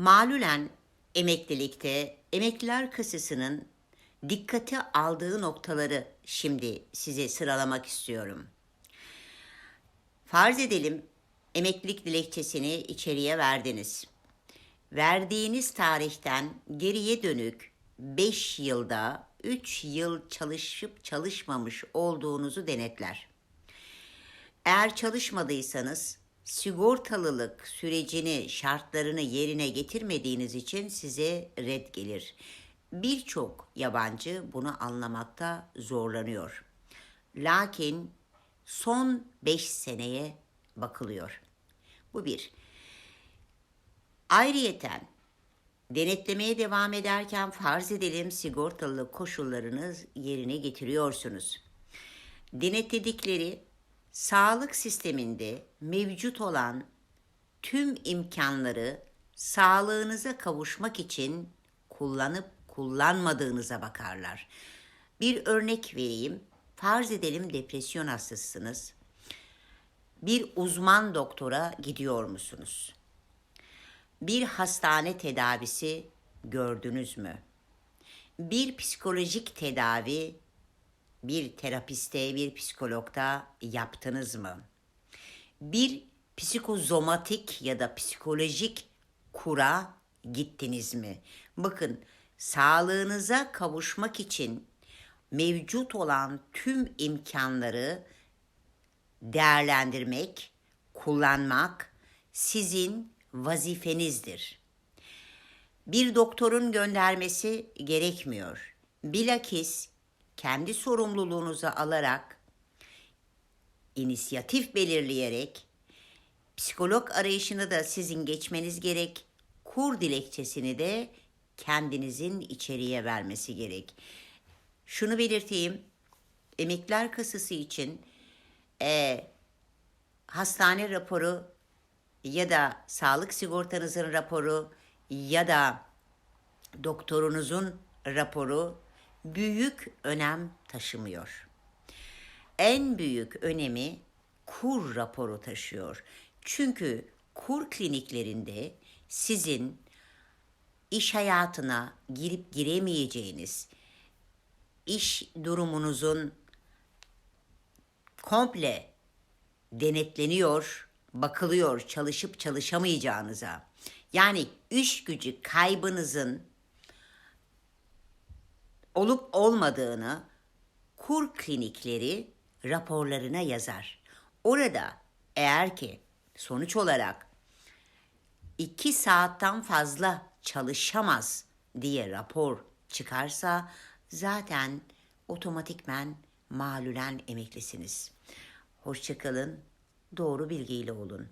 Malulen emeklilikte emekliler kasasının dikkate aldığı noktaları şimdi size sıralamak istiyorum. Farz edelim emeklilik dilekçesini içeriye verdiniz. Verdiğiniz tarihten geriye dönük 5 yılda 3 yıl çalışıp çalışmamış olduğunuzu denetler. Eğer çalışmadıysanız sigortalılık sürecini, şartlarını yerine getirmediğiniz için size red gelir. Birçok yabancı bunu anlamakta zorlanıyor. Lakin son 5 seneye bakılıyor. Bu bir. Ayrıyeten denetlemeye devam ederken farz edelim sigortalılık koşullarınız yerine getiriyorsunuz. Denetledikleri sağlık sisteminde mevcut olan tüm imkanları sağlığınıza kavuşmak için kullanıp kullanmadığınıza bakarlar. Bir örnek vereyim. Farz edelim depresyon hastasısınız. Bir uzman doktora gidiyor musunuz? Bir hastane tedavisi gördünüz mü? Bir psikolojik tedavi bir terapiste, bir psikologda yaptınız mı? Bir psikozomatik ya da psikolojik kura gittiniz mi? Bakın sağlığınıza kavuşmak için mevcut olan tüm imkanları değerlendirmek, kullanmak sizin vazifenizdir. Bir doktorun göndermesi gerekmiyor. Bilakis kendi sorumluluğunuzu alarak, inisiyatif belirleyerek, psikolog arayışını da sizin geçmeniz gerek, kur dilekçesini de kendinizin içeriye vermesi gerek. Şunu belirteyim, emekliler kasası için e, hastane raporu ya da sağlık sigortanızın raporu ya da doktorunuzun raporu büyük önem taşımıyor. En büyük önemi kur raporu taşıyor. Çünkü kur kliniklerinde sizin iş hayatına girip giremeyeceğiniz, iş durumunuzun komple denetleniyor, bakılıyor çalışıp çalışamayacağınıza. Yani iş gücü kaybınızın olup olmadığını kur klinikleri raporlarına yazar. Orada eğer ki sonuç olarak iki saatten fazla çalışamaz diye rapor çıkarsa zaten otomatikmen malulen emeklisiniz. Hoşçakalın, doğru bilgiyle olun.